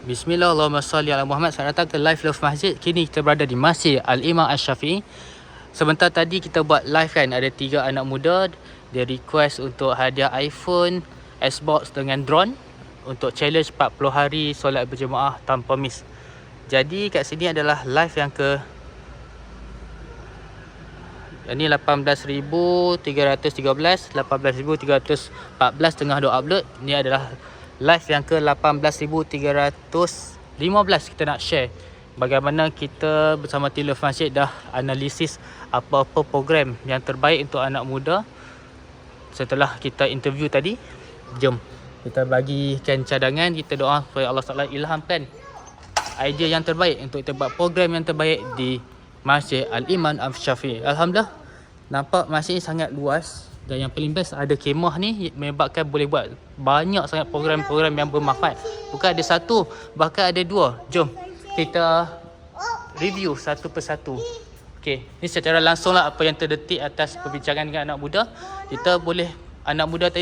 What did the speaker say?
Bismillah, Allahumma salli ala Muhammad. Selamat datang ke Live Love Masjid. Kini kita berada di Masjid Al-Imam Ash-Syafi'i. Sebentar tadi kita buat live kan, ada tiga anak muda. Dia request untuk hadiah iPhone, Xbox dengan drone. Untuk challenge 40 hari solat berjemaah tanpa miss. Jadi kat sini adalah live yang ke ini 18,313 18,314 tengah duk upload Ni adalah live yang ke 18,315 Kita nak share. Bagaimana kita bersama Love Masjid dah analisis Apa-apa program yang terbaik untuk anak muda. Setelah kita interview tadi Jom Kita bagikan cadangan Kita doa supaya Allah SWT ilhamkan Idea yang terbaik untuk kita buat program yang terbaik di Masjid Al-Iman Al-Syafi'i Alhamdulillah Nampak masjid sangat luas dan yang paling best ada kemah ni menyebabkan boleh buat banyak sangat program-program yang bermanfaat. Bukan ada satu, bahkan ada dua. Jom kita review satu persatu. Okey, ni secara langsung lah apa yang terdetik atas perbincangan dengan anak muda. Kita boleh anak muda tadi